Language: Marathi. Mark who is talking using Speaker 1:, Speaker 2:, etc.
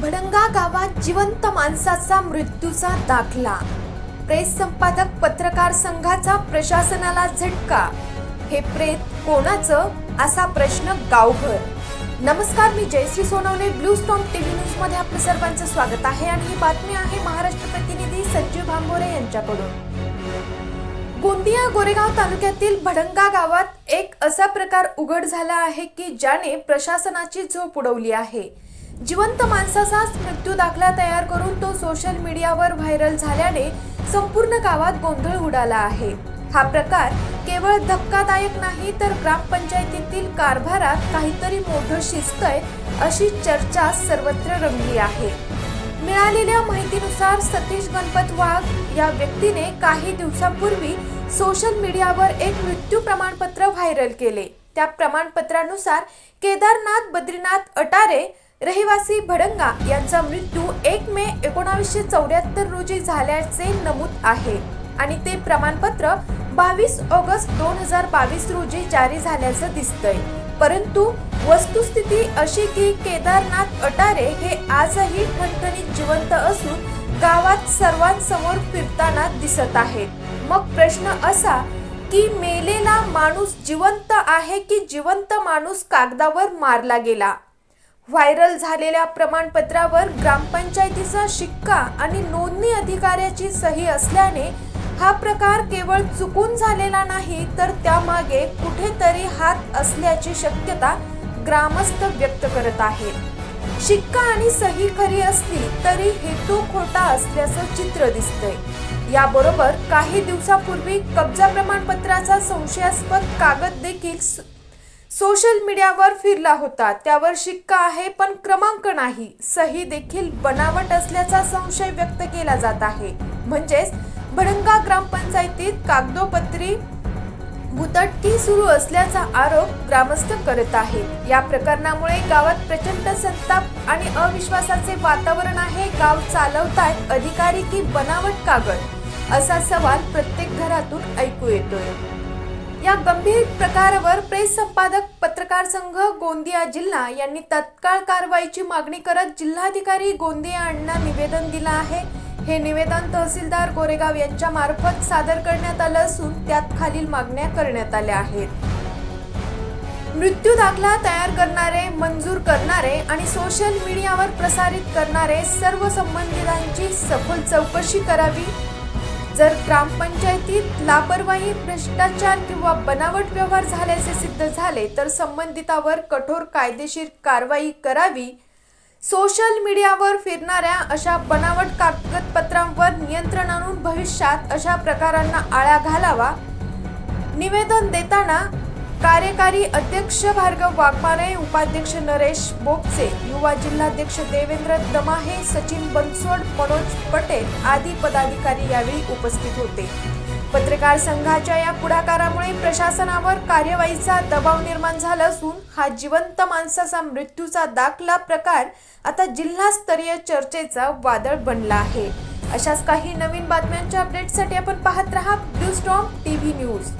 Speaker 1: भडंगा गावात जिवंत माणसाचा मृत्यूचा दाखला. प्रेस संपादक पत्रकार संघाचा प्रशासनाला झटका. हे प्रेत कोणाचं? असा प्रश्न गावभर. नमस्कार मी Jayashree Sonawane blue storm TV न्यूजमध्ये आपलं सर्वांचं स्वागत आहे आणि ही बातमी आहे महाराष्ट्र प्रतिनिधी संजीव भांबोरे यांच्याकडून. गोंदिया गोरेगाव तालुक्यातील भडंगा गावात एक असा प्रकार उघड झाला आहे की ज्याने प्रशासनाची झोप उडवली आहे. जिवंत माणसाचाच मृत्यू दाखला तयार करून तो सोशल मीडियावर व्हायरल झाल्याने संपूर्ण गावात गोंधळ उडाला आहे. हा प्रकार केवळ धक्कादायक नाही तर ग्रामपंचायतीतील कारभारात काहीतरी मोठं शिजतंय अशी चर्चा सर्वत्र रंगली आहे. मिळालेल्या माहितीनुसार सतीश गणपत वाघ या व्यक्तीने काही दिवसांपूर्वी सोशल मीडियावर एक मृत्यू प्रमाणपत्र व्हायरल केले. त्या प्रमाणपत्रानुसार केदारनाथ बद्रीनाथ अटारे रहिवासी भडंगा यांचा मृत्यू एक मे एकोणावीसशे चौऱ्याहत्तर रोजी झाल्याचे नमूद आहे. आणि ते प्रमाणपत्र बावीस ऑगस्ट दोन हजार बावीस रोजी जारी झाल्याचं दिसतंय. परंतु वस्तुस्थिती अशी की केदारनाथ अटारे हे आजही ठणठणीत जिवंत असून गावात सर्वांसमोर फिरताना दिसत आहेत. मग प्रश्न असा की मेलेला माणूस जिवंत आहे की जिवंत माणूस कागदावर मारला गेला? व्हायरल झालेल्या प्रमाणपत्रावर ग्रामपंचायतीचा शिक्का आणि नोंदणी अधिकाऱ्याची सही असल्याने हा प्रकार केवळ चुकून झालेला नाही तर त्यामागे कुठेतरी हात असल्याची शक्यता ग्रामस्थ व्यक्त करत आहेत. शिक्का आणि सही खरी असली तरी हेतू खोटा असल्याचं चित्र दिसतंय. याबरोबर काही दिवसापूर्वी कब्जा प्रमाणपत्राचा संशयास्पद कागद देखील सोशल मीडियावर फिरला होता. त्यावर शिक्का आहे पण क्रमांक नाही. सही देखील बनावट असल्याचा संशय व्यक्त केला जात आहे. म्हणजेच भडंगा ग्रामपंचायतीत कागदोपत्री भुतटकी सुरू असल्याचा आरोप ग्रामस्थ करत आहेत. या प्रकरणामुळे गावात प्रचंड संताप आणि अविश्वासाचे वातावरण आहे. गाव चालवतायत अधिकारी की बनावट कागद? असा सवाल प्रत्येक घरातून ऐकू येतोय. या गंभीर प्रकारावर प्रेस संपादक पत्रकार संघ गोंदिया जिल्हा यांनी तत्काळ कारवाईची मागणी करत जिल्हाधिकारी गोंदिया यांना निवेदन दिलं आहे. हे निवेदन तहसीलदार गोरेगाव यांच्या मार्फत सादर करण्यात आलं असून त्यात खालील मागण्या करण्यात आल्या आहेत. मृत्यू दाखला तयार करणारे मंजूर करणारे आणि सोशल मीडियावर प्रसारित करणारे सर्व संबंधितांची सखोल चौकशी करावी जर ग्रामपंचायतीत लापरवाही भ्रष्टाचार किंवा बनावट व्यवहार झाल्याचे सिद्ध झाले तर संबंधितावर कठोर कायदेशीर कारवाई करावी. सोशल मीडियावर फिरणाऱ्या अशा बनावट कागदपत्रांवर नियंत्रण आणून भविष्यात अशा प्रकारांना आळा घालावा. निवेदन देताना कार्यकारी अध्यक्ष भार्गव वाघमारे उपाध्यक्ष नरेश बोपचे युवा जिल्हाध्यक्ष देवेंद्र दमाहे सचिन बनसोड मनोज पटेल आदी पदाधिकारी यावेळी उपस्थित होते. पत्रकार संघाच्या या पुढाकारामुळे प्रशासनावर कार्यवाहीचा दबाव निर्माण झाला असून हा जिवंत माणसाचा मृत्यूचा दाखला प्रकार आता जिल्हास्तरीय चर्चेचा वादळ बनला आहे. अशाच काही नवीन बातम्यांच्या अपडेटसाठी आपण पाहत रहा ब्लू स्टॉम टीव्ही न्यूज.